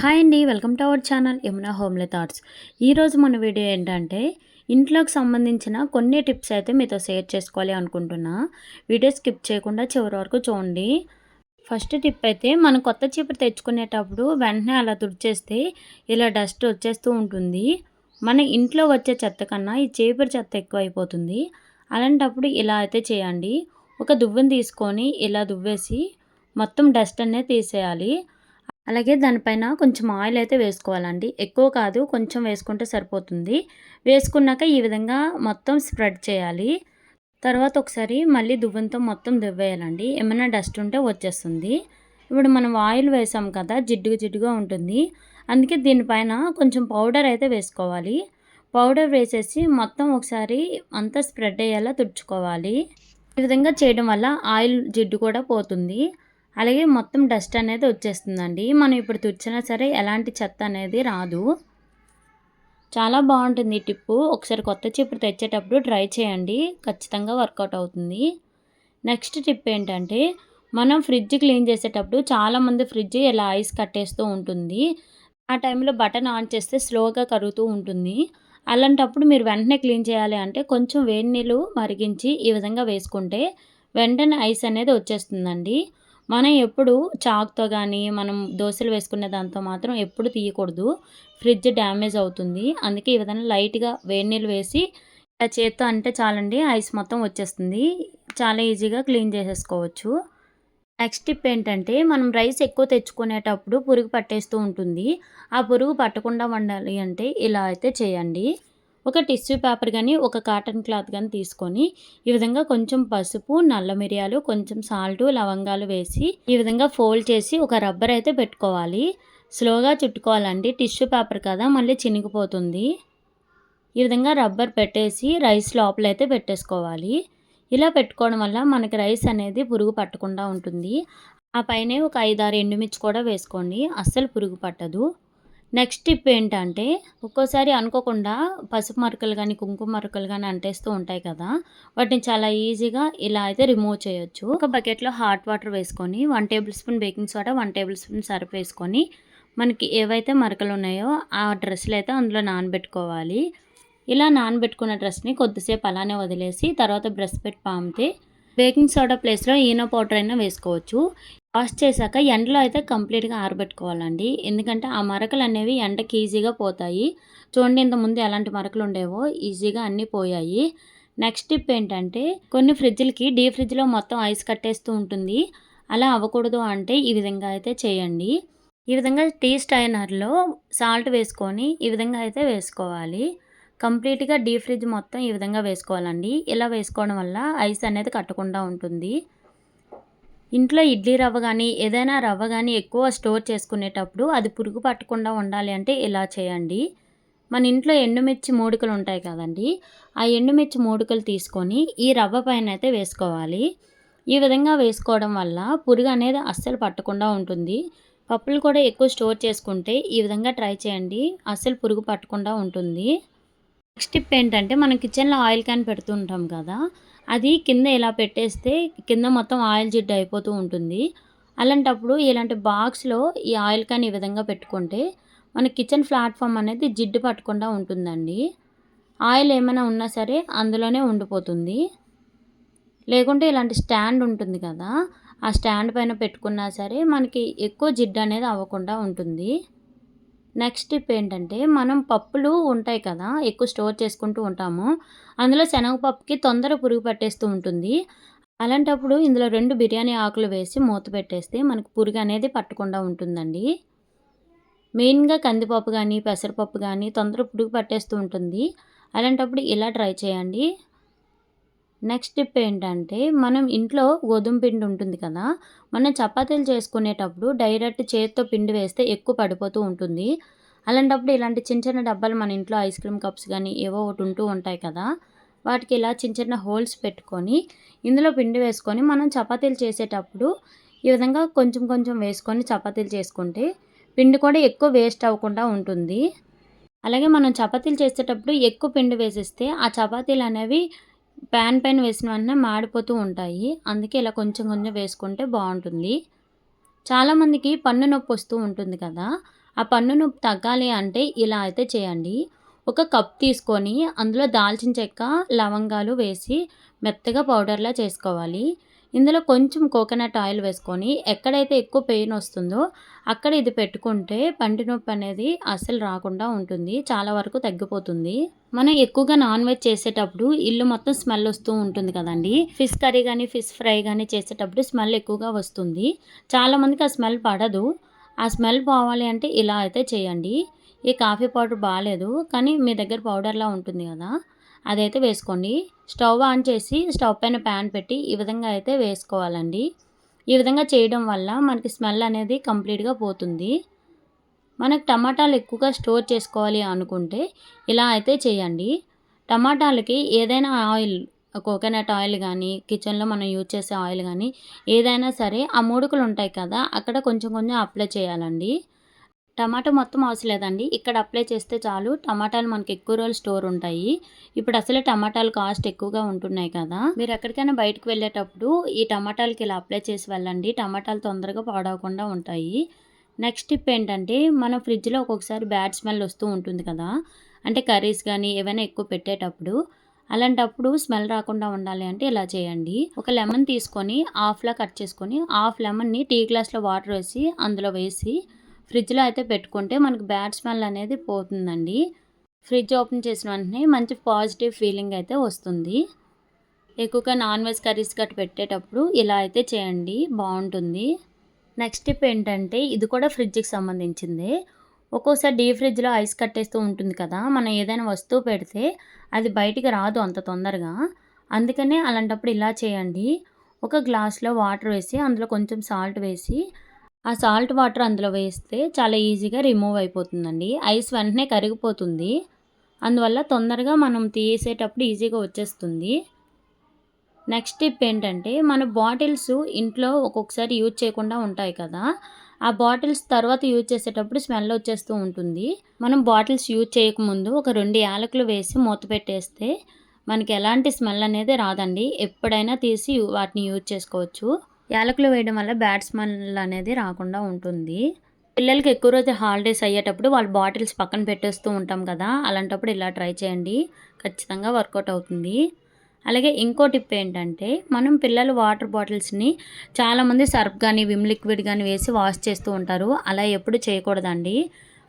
Hi అండి welcome to our channel Yamuna homely thoughts. ఈరోజు మన వీడియో ఏంటంటే ఇంట్లోకి సంబంధించిన కొన్ని టిప్స్ అయితే మీతో షేర్ చేసుకోవాలి అనుకుంటున్నా. వీడియో స్కిప్ చేయకుండా చివరి వరకు చూడండి. ఫస్ట్ టిప్ అయితే మనం కొత్త చీపురు తెచ్చుకునేటప్పుడు వెంటనే అలా తుడిచేస్తే ఇలా డస్ట్ వచ్చేస్తూ ఉంటుంది. మన ఇంట్లో వచ్చే చెత్త కన్నా ఈ చీపురు చెత్త ఎక్కువ అయిపోతుంది అలాంటప్పుడు ఇలా అయితే చేయండి. ఒక దువ్వెని తీసుకొని ఇలా దువ్వేసి మొత్తం డస్ట్ అనేది తీసేయాలి. అలాగే దానిపైన కొంచెం ఆయిల్ అయితే వేసుకోవాలండి. ఎక్కువ కాదు కొంచెం వేసుకుంటే సరిపోతుంది. వేసుకున్నాక ఈ విధంగా మొత్తం స్ప్రెడ్ చేయాలి. తర్వాత ఒకసారి మళ్ళీ దువ్వెంతో మొత్తం దువ్వేయాలండి. ఏమైనా డస్ట్ ఉంటే వచ్చేస్తుంది. ఇప్పుడు మనం ఆయిల్ వేసాం కదా జిడ్డుగా జిడ్డుగా ఉంటుంది. అందుకే దీనిపైన కొంచెం పౌడర్ అయితే వేసుకోవాలి. పౌడర్ వేసేసి మొత్తం ఒకసారి అంతా స్ప్రెడ్ అయ్యేలా తుడుచుకోవాలి. ఈ విధంగా చేయడం వల్ల ఆయిల్ జిడ్డు కూడా పోతుంది. అలాగే మొత్తం డస్ట్ అనేది వచ్చేస్తుందండి. మనం ఇప్పుడు తుడిచినా సరే ఎలాంటి చెత్త అనేది రాదు. చాలా బాగుంటుంది ఈ టిప్పు. ఒకసారి కొత్త చీపురు తెచ్చేటప్పుడు ట్రై చేయండి. ఖచ్చితంగా వర్కౌట్ అవుతుంది. నెక్స్ట్ టిప్ ఏంటంటే మనం ఫ్రిడ్జ్ క్లీన్ చేసేటప్పుడు చాలామంది ఫ్రిడ్జ్ ఇలా ఐస్ కట్టేస్తూ ఉంటుంది. ఆ టైంలో బటన్ ఆన్ చేస్తే స్లోగా కరుగుతూ ఉంటుంది. అలాంటప్పుడు మీరు వెంటనే క్లీన్ చేయాలి అంటే కొంచెం వేడి నీళ్ళు మరిగించి ఈ విధంగా వేసుకుంటే వెంటనే ఐస్ అనేది వచ్చేస్తుందండి. మనం ఎప్పుడు చాక్తో కానీ మనం దోశలు వేసుకునే దాంతో మాత్రం ఎప్పుడు తీయకూడదు. ఫ్రిడ్జ్ డ్యామేజ్ అవుతుంది. అందుకే ఈ విధంగా లైట్గా వేడి నీళ్ళు వేసి ఇలా చేత్తో అంటే చాలండి ఐస్ మొత్తం వచ్చేస్తుంది. చాలా ఈజీగా క్లీన్ చేసేసుకోవచ్చు. నెక్స్ట్ టిప్ ఏంటంటే మనం రైస్ ఎక్కువ తెచ్చుకునేటప్పుడు పురుగు పట్టేస్తూ ఉంటుంది. ఆ పురుగు పట్టకుండా వండాలి అంటే ఇలా అయితే చేయండి. ఒక టిష్యూ పేపర్ కానీ ఒక కాటన్ క్లాత్ కానీ తీసుకొని ఈ విధంగా కొంచెం పసుపు నల్ల మిరియాలు కొంచెం సాల్ట్ లవంగాలు వేసి ఈ విధంగా ఫోల్డ్ చేసి ఒక రబ్బర్ అయితే పెట్టుకోవాలి. స్లోగా చుట్టుకోవాలండి. టిష్యూ పేపర్ కదా మళ్ళీ చినిగిపోతుంది. ఈ విధంగా రబ్బర్ పెట్టేసి రైస్ లోపల అయితే పెట్టేసుకోవాలి. ఇలా పెట్టుకోవడం వల్ల మనకి రైస్ అనేది పురుగు పట్టకుండా ఉంటుంది. ఆ పైన ఒక ఐదారు ఎండుమిర్చి కూడా వేసుకోండి. అస్సలు పురుగు పట్టదు. నెక్స్ట్ టిప్ ఏంటంటే ఒక్కోసారి అనుకోకుండా పసుపు మరకలు కానీ కుంకుమ మరకలు కానీ అంటేస్తూ ఉంటాయి కదా. వాటిని చాలా ఈజీగా ఇలా అయితే రిమూవ్ చేయొచ్చు. ఒక బకెట్లో హాట్ వాటర్ వేసుకొని one tablespoon baking soda one tablespoon Surf వేసుకొని మనకి ఏవైతే మరకలు ఉన్నాయో ఆ డ్రెస్సులు అయితే అందులో నానబెట్టుకోవాలి. ఇలా నానబెట్టుకున్న డ్రెస్ని కొద్దిసేపు అలానే వదిలేసి తర్వాత బ్రష్ పెట్టి పామితే బేకింగ్ సోడా ప్లేస్లో ఈనో పౌడర్ అయినా వేసుకోవచ్చు. వాష్ చేశాక ఎండలో అయితే కంప్లీట్గా ఆరబెట్టుకోవాలండి. ఎందుకంటే ఆ మరకలు అనేవి ఎండకి ఈజీగా పోతాయి. చూడండి ఇంతకుముందు ఎలాంటి మరకలు ఉండేవో ఈజీగా అన్నీ పోయాయి. నెక్స్ట్ టిప్ ఏంటంటే కొన్ని ఫ్రిడ్జ్లకి డీ ఫ్రిడ్జ్లో మొత్తం ఐస్ కట్టేస్తూ ఉంటుంది. అలా అవ్వకూడదు అంటే ఈ విధంగా అయితే చేయండి. ఈ విధంగా టీ స్టైనర్లో సాల్ట్ వేసుకొని ఈ విధంగా అయితే వేసుకోవాలి. కంప్లీట్గా డీ ఫ్రిడ్జ్ మొత్తం ఈ విధంగా వేసుకోవాలండి. ఇలా వేసుకోవడం వల్ల ఐస్ అనేది కట్టకుండా ఉంటుంది. ఇంట్లో ఇడ్లీ రవ్వ కానీ ఏదైనా రవ్వ కానీ ఎక్కువ స్టోర్ చేసుకునేటప్పుడు అది పురుగు పట్టకుండా ఉండాలి అంటే ఇలా చేయండి? మన ఇంట్లో ఎండుమిర్చి మూడుకలు ఉంటాయి కదండి ఆ ఎండుమిర్చి మూడుకలు తీసుకొని ఈ రవ్వ పైన అయితే వేసుకోవాలి. ఈ విధంగా వేసుకోవడం వల్ల పురుగు అనేది అస్సలు పట్టకుండా ఉంటుంది. పప్పులు కూడా ఎక్కువ స్టోర్ చేసుకుంటే ఈ విధంగా ట్రై చేయండి అస్సలు పురుగు పట్టకుండా ఉంటుంది. నెక్స్ట్ టిప్ ఏంటంటే మనం కిచెన్లో ఆయిల్ క్యాన్ పెడుతుంటాం కదా అది కింద ఇలా పెట్టేస్తే కింద మొత్తం ఆయిల్ జిడ్డు అయిపోతూ ఉంటుంది. అలాంటప్పుడు ఇలాంటి బాక్స్లో ఈ ఆయిల్ క్యాన్ ఈ విధంగా పెట్టుకుంటే మన కిచెన్ ప్లాట్ఫామ్ అనేది జిడ్డు పట్టకుండా ఉంటుందండి. ఆయిల్ ఏమైనా ఉన్నా సరే అందులోనే ఉండిపోతుంది. లేకుంటే ఇలాంటి స్టాండ్ ఉంటుంది కదా ఆ స్టాండ్ పైన పెట్టుకున్నా సరే మనకి ఎక్కువ జిడ్డు అనేది అవ్వకుండా ఉంటుంది. నెక్స్ట్ టిప్ ఏంటంటే మనం పప్పులు ఉంటాయి కదా ఎక్కువ స్టోర్ చేసుకుంటూ ఉంటాము. అందులో శనగపప్పుకి తొందర పురుగు పట్టేస్తూ ఉంటుంది. అలాంటప్పుడు ఇందులో రెండు బిర్యానీ ఆకులు వేసి మూత పెట్టేస్తే మనకు పురుగు అనేది పట్టకుండా ఉంటుందండి. మెయిన్గా కందిపప్పు కానీ పెసరపప్పు కానీ తొందర పురుగు పట్టేస్తూ ఉంటుంది. అలాంటప్పుడు ఇలా ట్రై చేయండి. నెక్స్ట్ టిప్ ఏంటంటే మనం ఇంట్లో గోధుమ పిండి ఉంటుంది కదా మనం చపాతీలు చేసుకునేటప్పుడు డైరెక్ట్ చేతితో పిండి వేస్తే ఎక్కువ పడిపోతూ ఉంటుంది. అలాంటప్పుడు ఇలాంటి చిన్న చిన్న డబ్బాలు మన ఇంట్లో ఐస్ క్రీమ్ కప్స్ కానీ ఏవో ఒకటి ఉంటూ ఉంటాయి కదా వాటికి ఇలా చిన్న చిన్న హోల్స్ పెట్టుకొని ఇందులో పిండి వేసుకొని మనం చపాతీలు చేసేటప్పుడు ఈ విధంగా కొంచెం కొంచెం వేసుకొని చపాతీలు చేసుకుంటే పిండి కూడా ఎక్కువ వేస్ట్ అవ్వకుండా ఉంటుంది. అలాగే మనం చపాతీలు చేసేటప్పుడు ఎక్కువ పిండి వేసేస్తే ఆ చపాతీలు అనేవి ప్యాన్ పైన వేసిన వెంటనే మాడిపోతూ ఉంటాయి. అందుకే ఇలా కొంచెం కొంచెం వేసుకుంటే బాగుంటుంది. చాలామందికి పన్ను నొప్పి వస్తూ ఉంటుంది కదా. ఆ పన్ను నొప్పి తగ్గాలి అంటే ఇలా అయితే చేయండి. ఒక కప్ తీసుకొని అందులో దాల్చిన చెక్క లవంగాలు వేసి మెత్తగా పౌడర్లా చేసుకోవాలి. ఇందులో కొంచెం కోకోనట్ ఆయిల్ వేసుకొని ఎక్కడైతే ఎక్కువ పెయిన్ వస్తుందో అక్కడ ఇది పెట్టుకుంటే పంటి నొప్పి అనేది అస్సలు రాకుండా ఉంటుంది చాలా వరకు తగ్గిపోతుంది. మనం ఎక్కువగా నాన్ వెజ్ చేసేటప్పుడు ఇల్లు మొత్తం స్మెల్ వస్తూ ఉంటుంది కదండి. ఫిష్ కర్రీ కానీ ఫిష్ ఫ్రై కానీ చేసేటప్పుడు స్మెల్ ఎక్కువగా వస్తుంది. చాలామందికి ఆ స్మెల్ పడదు. ఆ స్మెల్ పోవాలి అంటే ఇలా అయితే చేయండి. ఈ కాఫీ పౌడర్ బాగాలేదు కానీ మీ దగ్గర పౌడర్లా ఉంటుంది కదా. అదైతే వేసుకోండి. స్టవ్ ఆన్ చేసి స్టవ్ పైన ప్యాన్ పెట్టి ఈ విధంగా అయితే వేసుకోవాలండి. ఈ విధంగా చేయడం వల్ల మనకి స్మెల్ అనేది కంప్లీట్గా పోతుంది. మనకు టమాటాలు ఎక్కువగా స్టోర్ చేసుకోవాలి అనుకుంటే ఇలా అయితే చేయండి. టమాటాలకి ఏదైనా ఆయిల్ కోకోనట్ ఆయిల్ కానీ కిచెన్లో మనం యూజ్ చేసే ఆయిల్ కానీ ఏదైనా సరే ఆ మూడుకులు ఉంటాయి కదా అక్కడ కొంచెం కొంచెం అప్లై చేయాలండి. టమాటా మొత్తం అవసరం లేదండి. ఇక్కడ అప్లై చేస్తే చాలు. టమాటాలు మనకి ఎక్కువ రోజులు స్టోర్ ఉంటాయి. ఇప్పుడు అసలే టమాటాలు కాస్ట్ ఎక్కువగా ఉంటున్నాయి కదా. మీరు ఎక్కడికైనా బయటకు వెళ్ళేటప్పుడు ఈ టమాటాలకి ఇలా అప్లై చేసి వెళ్ళండి. టమాటాలు తొందరగా పాడవకుండా ఉంటాయి. నెక్స్ట్ టిప్ ఏంటంటే మనం ఫ్రిడ్జ్లో ఒక్కొక్కసారి బ్యాడ్ స్మెల్ వస్తూ ఉంటుంది కదా. అంటే కర్రీస్ కానీ ఏవైనా ఎక్కువ పెట్టేటప్పుడు. అలాంటప్పుడు స్మెల్ రాకుండా ఉండాలి అంటే ఇలా చేయండి. ఒక లెమన్ తీసుకొని హాఫ్లా కట్ చేసుకొని హాఫ్ లెమన్ని టీ గ్లాస్లో వాటర్ వేసి అందులో వేసి ఫ్రిడ్జ్లో అయితే పెట్టుకుంటే మనకు బ్యాడ్ స్మెల్ అనేది పోతుందండి. ఫ్రిడ్జ్ ఓపెన్ చేసిన వెంటనే మంచి పాజిటివ్ ఫీలింగ్ అయితే వస్తుంది. ఎక్కువగా నాన్ వెజ్ కర్రీస్ గట్టు పెట్టేటప్పుడు ఇలా అయితే చేయండి బాగుంటుంది. నెక్స్ట్ టిప్ ఏంటంటే ఇది కూడా ఫ్రిడ్జ్కి సంబంధించింది. ఒక్కోసారి డీ ఫ్రిడ్జ్లో ఐస్ కట్టేస్తూ ఉంటుంది కదా మనం ఏదైనా వస్తువు పెడితే అది బయటికి రాదు అంత తొందరగా. అందుకనే అలాంటప్పుడు ఇలా చేయండి. ఒక గ్లాస్లో వాటర్ వేసి అందులో కొంచెం సాల్ట్ వేసి ఆ సాల్ట్ వాటర్ అందులో వేస్తే చాలా ఈజీగా రిమూవ్ అయిపోతుందండి. ఐస్ వెంటనే కరిగిపోతుంది. అందువల్ల తొందరగా మనం తీసేటప్పుడు ఈజీగా వచ్చేస్తుంది. నెక్స్ట్ టిప్ ఏంటంటే మన బాటిల్స్ ఇంట్లో ఒక్కొక్కసారి యూజ్ చేయకుండా ఉంటాయి కదా. ఆ బాటిల్స్ తర్వాత యూజ్ చేసేటప్పుడు స్మెల్ వచ్చేస్తూ ఉంటుంది. మనం బాటిల్స్ యూజ్ చేయకముందు ఒక రెండు యాలకులు వేసి మూత పెట్టేస్తే మనకి ఎలాంటి స్మెల్ అనేది రాదండి. ఎప్పుడైనా తీసి వాటిని యూజ్ చేసుకోవచ్చు. యాలకులు వేయడం వల్ల బ్యాడ్ స్మెల్ అనేది రాకుండా ఉంటుంది. పిల్లలకి ఎక్కువ రోజు హాలిడేస్ అయ్యేటప్పుడు వాళ్ళ బాటిల్స్ పక్కన పెట్టేస్తూ ఉంటాం కదా అలాంటప్పుడు ఇలా ట్రై చేయండి. ఖచ్చితంగా వర్కౌట్ అవుతుంది. అలాగే ఇంకో టిప్ ఏంటంటే మనం పిల్లలు వాటర్ బాటిల్స్ని చాలామంది సర్ఫ్ కానీ విమ్ లిక్విడ్ కానీ వేసి వాష్ చేస్తూ ఉంటారు. అలా ఎప్పుడు చేయకూడదండి.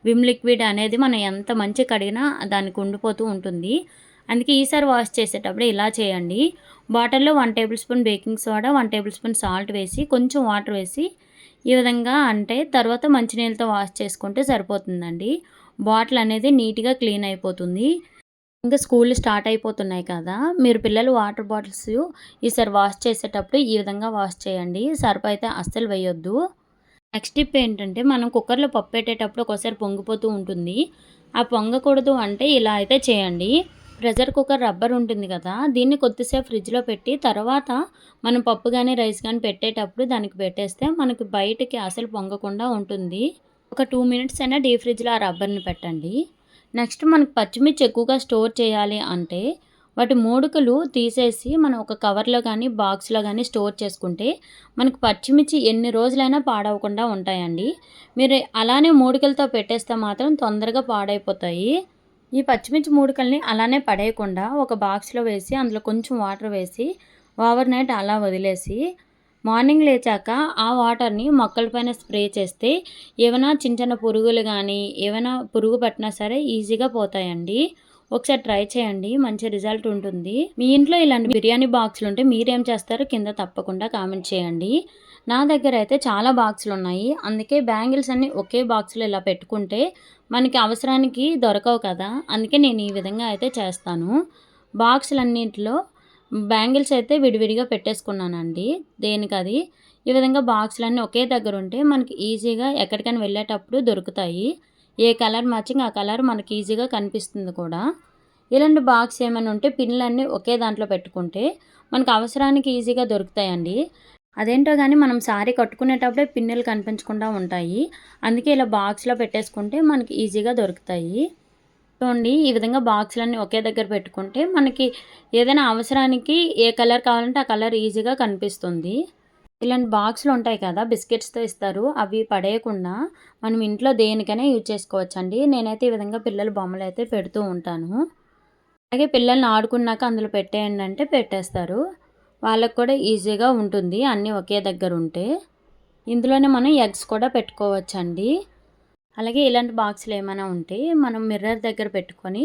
విమ్ లిక్విడ్ అనేది మనం ఎంత మంచి కడిగినా దానికి ఉండిపోతూ ఉంటుంది. అందుకే ఈసారి వాష్ చేసేటప్పుడు ఇలా చేయండి. బాటిల్లో one tablespoon baking soda one tablespoon salt వేసి కొంచెం వాటర్ వేసి ఈ విధంగా అంటే తర్వాత మంచినీళ్ళతో వాష్ చేసుకుంటే సరిపోతుందండి. బాటిల్ అనేది నీట్గా క్లీన్ అయిపోతుంది. ఇంకా స్కూల్ స్టార్ట్ అయిపోతున్నాయి కదా మీరు పిల్లలు వాటర్ బాటిల్స్ ఈసారి వాష్ చేసేటప్పుడు ఈ విధంగా వాష్ చేయండి. సర్ఫ్ అయితే అస్సలు వేయొద్దు. నెక్స్ట్ టిప్ ఏంటంటే మనం కుక్కర్లో పప్పు పెట్టేటప్పుడు ఒకసారి పొంగిపోతూ ఉంటుంది. ఆ పొంగకూడదు అంటే ఇలా అయితే చేయండి. ప్రెషర్ కుక్కర్ రబ్బర్ ఉంటుంది కదా దీన్ని కొద్దిసేపు ఫ్రిడ్జ్లో పెట్టి తర్వాత మనం పప్పు కానీ రైస్ కానీ పెట్టేటప్పుడు దానికి పెట్టేస్తే మనకి బయటకి అసలు పొంగకుండా ఉంటుంది. ఒక టూ మినిట్స్ అయినా డీప్ ఫ్రిడ్జ్లో ఆ రబ్బర్ని పెట్టండి. నెక్స్ట్ మనకు పచ్చిమిర్చి ఎక్కువగా స్టోర్ చేయాలి అంటే వాటి మూడుకలు తీసేసి మనం ఒక కవర్లో కానీ బాక్స్లో కానీ స్టోర్ చేసుకుంటే మనకు పచ్చిమిర్చి ఎన్ని రోజులైనా పాడవకుండా ఉంటాయండి. మీరు అలానే మూడుకలతో పెట్టేస్తే మాత్రం తొందరగా పాడైపోతాయి. ఈ పచ్చిమిర్చి మూడుకల్ని అలానే పడేయకుండా ఒక బాక్స్లో వేసి అందులో కొంచెం వాటర్ వేసి ఓవర్ నైట్ అలా వదిలేసి మార్నింగ్ లేచాక ఆ వాటర్ని మొక్కలపైన స్ప్రే చేస్తే ఏమైనా చిన్న చిన్న పురుగులు కానీ ఏమైనా పురుగు పట్టినా సరే ఈజీగా పోతాయండి. ఒకసారి ట్రై చేయండి మంచి రిజల్ట్ ఉంటుంది. మీ ఇంట్లో ఇలాంటి బిర్యానీ బాక్సులు ఉంటే మీరేం చేస్తారో కింద తప్పకుండా కామెంట్ చేయండి. నా దగ్గర అయితే చాలా బాక్సులు ఉన్నాయి. అందుకే బ్యాంగిల్స్ అన్నీ ఒకే బాక్స్లో ఇలా పెట్టుకుంటే మనకి అవసరానికి దొరకవు కదా. అందుకే నేను ఈ విధంగా అయితే చేస్తాను. బాక్సులన్నింటిలో బ్యాంగిల్స్ అయితే విడివిడిగా పెట్టేసుకున్నానండి. దేనికది? ఈ విధంగా బాక్సులన్నీ ఒకే దగ్గర ఉంటే మనకి ఈజీగా ఎక్కడికైనా వెళ్ళేటప్పుడు దొరుకుతాయి. ఏ కలర్ మ్యాచింగ్ ఆ కలర్ మనకి ఈజీగా కనిపిస్తుంది కూడా. ఇలాంటి బాక్స్ ఏమైనా ఉంటే పిన్లన్నీ ఒకే దాంట్లో పెట్టుకుంటే మనకు అవసరానికి ఈజీగా దొరుకుతాయండి. అదేంటో కానీ మనం శారీ కట్టుకునేటప్పుడే పిన్నులు కనిపించకుండా ఉంటాయి. అందుకే ఇలా బాక్స్లో పెట్టేసుకుంటే మనకి ఈజీగా దొరుకుతాయి. చూడండి ఈ విధంగా బాక్స్లన్నీ ఒకే దగ్గర పెట్టుకుంటే మనకి ఏదైనా అవసరానికి ఏ కలర్ కావాలంటే ఆ కలర్ ఈజీగా కనిపిస్తుంది. ఇలాంటి బాక్స్లు ఉంటాయి కదా బిస్కెట్స్తో ఇస్తారు. అవి పడేయకుండా మనం ఇంట్లో దేనికైనా యూజ్ చేసుకోవచ్చండి. నేనైతే ఈ విధంగా పిల్లల బొమ్మలు అయితే పెడుతూ ఉంటాను. అలాగే పిల్లల్ని ఆడుకున్నాక అందులో పెట్టేయండి అంటే పెట్టేస్తారు. వాళ్ళకు కూడా ఈజీగా ఉంటుంది. అన్నీ ఒకే దగ్గర ఉంటే ఇందులోనే మనం ఎగ్స్ కూడా పెట్టుకోవచ్చండి. అలాగే ఇలాంటి బాక్సులు ఏమైనా ఉంటే మనం మిర్రర్ దగ్గర పెట్టుకొని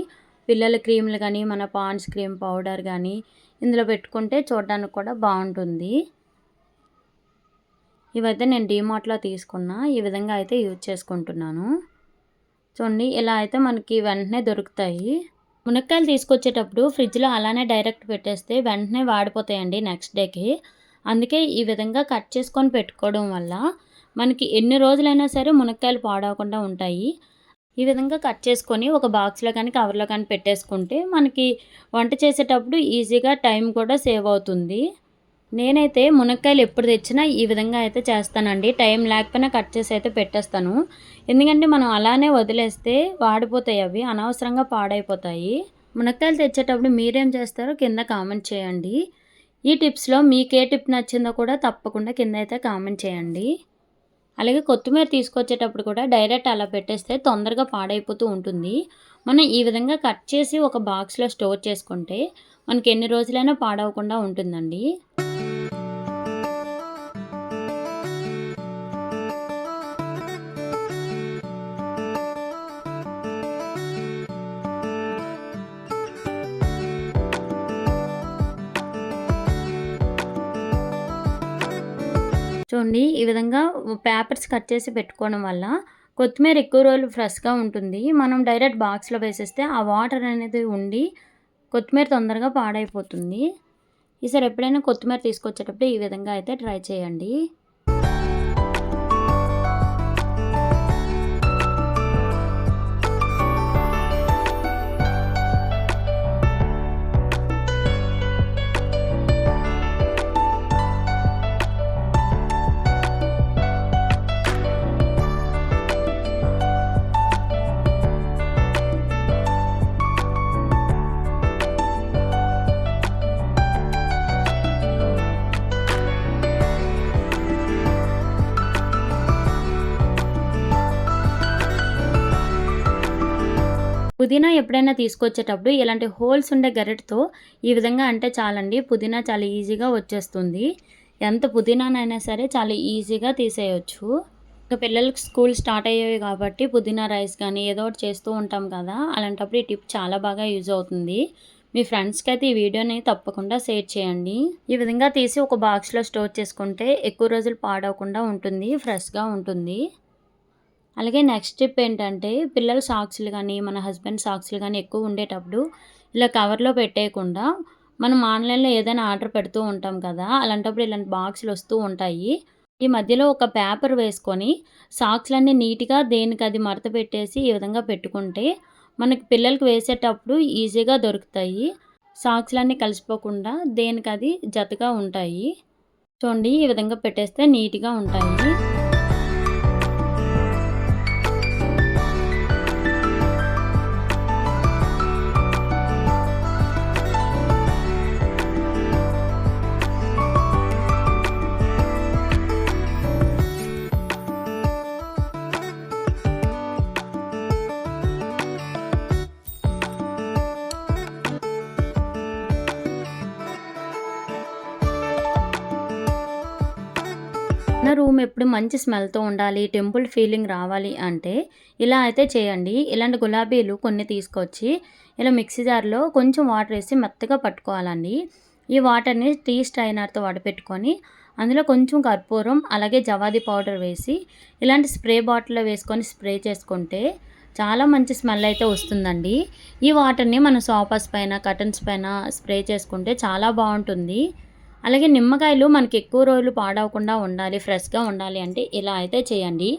పిల్లల క్రీములు కానీ మన పాండ్స్ క్రీమ్ పౌడర్ కానీ ఇందులో పెట్టుకుంటే చూడడానికి కూడా బాగుంటుంది. ఇవైతే నేను డీమార్ట్లో తీసుకున్నా. ఈ విధంగా అయితే యూజ్ చేసుకుంటున్నాను. చూడండి ఇలా అయితే మనకి వెంటనే దొరుకుతాయి. మునక్కాయలు తీసుకొచ్చేటప్పుడు ఫ్రిడ్జ్లో అలానే డైరెక్ట్ పెట్టేస్తే వెంటనే వాడిపోతాయండి నెక్స్ట్ డేకి. అందుకే ఈ విధంగా కట్ చేసుకొని పెట్టుకోవడం వల్ల మనకి ఎన్ని రోజులైనా సరే మునక్కాయలు పాడవకుండా ఉంటాయి. ఈ విధంగా కట్ చేసుకొని ఒక బాక్స్లో కానీ కవర్లో కానీ పెట్టేసుకుంటే మనకి వంట చేసేటప్పుడు ఈజీగా టైం కూడా సేవ్ అవుతుంది. నేనైతే మునక్కాయలు ఎప్పుడు తెచ్చినా ఈ విధంగా అయితే చేస్తానండి. టైం లేకపోయినా కట్ చేసి అయితే పెట్టేస్తాను. ఎందుకంటే మనం అలానే వదిలేస్తే వాడిపోతాయి అవి అనవసరంగా పాడైపోతాయి. మునక్కాయలు తెచ్చేటప్పుడు మీరేం చేస్తారో కింద కామెంట్ చేయండి. ఈ టిప్స్లో మీకు ఏ టిప్ నచ్చిందో కూడా తప్పకుండా కింద అయితే కామెంట్ చేయండి. అలాగే కొత్తిమీర తీసుకొచ్చేటప్పుడు కూడా డైరెక్ట్ అలా పెట్టేస్తే తొందరగా పాడైపోతూ ఉంటుంది. మనం ఈ విధంగా కట్ చేసి ఒక బాక్స్లో స్టోర్ చేసుకుంటే మనకి ఎన్ని రోజులైనా పాడవకుండా ఉంటుందండి. చూడండి ఈ విధంగా పేపర్స్ కట్ చేసి పెట్టుకోవడం వల్ల కొత్తిమీర ఎక్కువ రోజులు ఫ్రెష్గా ఉంటుంది. మనం డైరెక్ట్ బాక్స్లో వేసేస్తే ఆ వాటర్ అనేది ఉండి కొత్తిమీర తొందరగా పాడైపోతుంది. ఈసారి ఎప్పుడైనా కొత్తిమీర తీసుకొచ్చేటప్పుడు ఈ విధంగా అయితే ట్రై చేయండి. పుదీనా ఎప్పుడైనా తీసుకొచ్చేటప్పుడు ఇలాంటి హోల్స్ ఉండే గరిటతో ఈ విధంగా అంటే చాలండి. పుదీనా చాలా ఈజీగా వచ్చేస్తుంది. ఎంత పుదీనానైనా సరే చాలా ఈజీగా తీసేయచ్చు. ఇంకా పిల్లలకి స్కూల్ స్టార్ట్ అయ్యేవి కాబట్టి పుదీనా రైస్ కానీ ఏదో ఒకటి చేస్తూ ఉంటాం కదా అలాంటప్పుడు ఈ టిప్ చాలా బాగా యూజ్ అవుతుంది. మీ ఫ్రెండ్స్కి అయితే ఈ వీడియోని తప్పకుండా షేర్ చేయండి. ఈ విధంగా తీసి ఒక బాక్స్లో స్టోర్ చేసుకుంటే ఎక్కువ రోజులు పాడవకుండా ఉంటుంది ఫ్రెష్గా ఉంటుంది. అలాగే నెక్స్ట్ స్టెప్ ఏంటంటే పిల్లల సాక్స్లు కానీ మన హస్బెండ్ సాక్స్లు కానీ ఎక్కువ ఉండేటప్పుడు ఇలా కవర్లో పెట్టేయకుండా మనం ఆన్లైన్లో ఏదైనా ఆర్డర్ పెడుతూ ఉంటాం కదా అలాంటప్పుడు ఇలాంటి బాక్సులు వస్తూ ఉంటాయి. ఈ మధ్యలో ఒక పేపర్ వేసుకొని సాక్స్లన్నీ నీట్గా దేనికి అది మడత పెట్టేసి ఈ విధంగా పెట్టుకుంటే మనకి పిల్లలకి వేసేటప్పుడు ఈజీగా దొరుకుతాయి. సాక్స్లన్నీ కలిసిపోకుండా దేనికి అది జతగా ఉంటాయి. చూడండి ఈ విధంగా పెట్టేస్తే నీట్గా ఉంటాయి. ఎప్పుడు మంచి స్మెల్తో ఉండాలి టెంపుల్ ఫీలింగ్ రావాలి అంటే ఇలా అయితే చేయండి. ఇలాంటి గులాబీలు కొన్ని తీసుకొచ్చి ఇలా మిక్సీ జార్లో కొంచెం వాటర్ వేసి మెత్తగా పట్టుకోవాలండి. ఈ వాటర్ని టీ స్ట్రైనర్తో వడపెట్టుకొని అందులో కొంచెం కర్పూరం అలాగే జవాది పౌడర్ వేసి ఇలాంటి స్ప్రే బాటిల్లో వేసుకొని స్ప్రే చేసుకుంటే చాలా మంచి స్మెల్ అయితే వస్తుందండి. ఈ వాటర్ని మన సోఫాస్ పైన కటన్స్ పైన స్ప్రే చేసుకుంటే చాలా బాగుంటుంది. అలాగే నిమ్మకాయలు మనకి ఎక్కువ రోజులు పాడవకుండా ఉండాలి ఫ్రెష్గా ఉండాలి అంటే ఇలా అయితే చేయండి.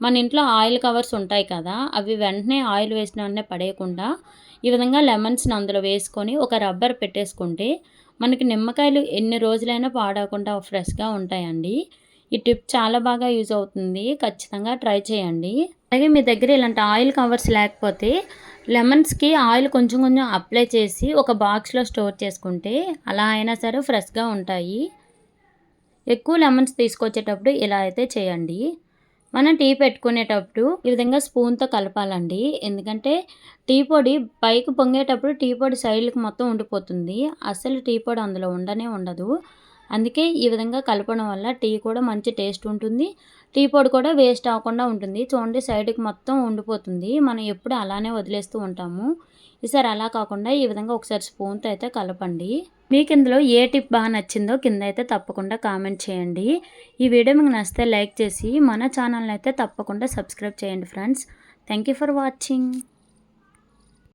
మన ఇంట్లో ఆయిల్ కవర్స్ ఉంటాయి కదా అవి వెంటనే ఆయిల్ వేసిన వెంటనే పడేయకుండా ఈ విధంగా లెమన్స్ని అందులో వేసుకొని ఒక రబ్బర్ పెట్టేసుకుంటే మనకి నిమ్మకాయలు ఎన్ని రోజులైనా పాడవకుండా ఫ్రెష్గా ఉంటాయండి. ఈ టిప్ చాలా బాగా యూజ్ అవుతుంది. ఖచ్చితంగా ట్రై చేయండి. అలాగే మీ దగ్గర ఇలాంటి ఆయిల్ కవర్స్ లేకపోతే లెమన్స్కి ఆయిల్ కొంచెం కొంచెం అప్లై చేసి ఒక బాక్స్లో స్టోర్ చేసుకుంటే అలా అయినా సరే ఫ్రెష్గా ఉంటాయి. ఎక్కువ లెమన్స్ తీసుకొచ్చేటప్పుడు ఇలా అయితే చేయండి. మనం టీ పెట్టుకునేటప్పుడు ఈ విధంగా స్పూన్తో కలపాలండి. ఎందుకంటే టీ పొడి పైకి పొంగేటప్పుడు టీ పొడి సైడ్కి మొత్తం ఉండిపోతుంది. అసలు టీ పొడి అందులో ఉండనే ఉండదు. అందుకే ఈ విధంగా కలపడం వల్ల టీ కూడా మంచి టేస్ట్ ఉంటుంది. టీ పొడి కూడా వేస్ట్ అవ్వకుండా ఉంటుంది. చూడండి సైడ్కి మొత్తం ఉండిపోతుంది. మనం ఎప్పుడు అలానే వదిలేస్తూ ఉంటాము. ఈసారి అలా కాకుండా ఈ విధంగా ఒకసారి స్పూన్తో అయితే కలపండి. మీకు ఇందులో ఏ టిప్ బాగా నచ్చిందో కింద అయితే తప్పకుండా కామెంట్ చేయండి. ఈ వీడియో మీకు నచ్చితే లైక్ చేసి మన ఛానల్ని అయితే తప్పకుండా సబ్స్క్రైబ్ చేయండి friends. Thank you for watching.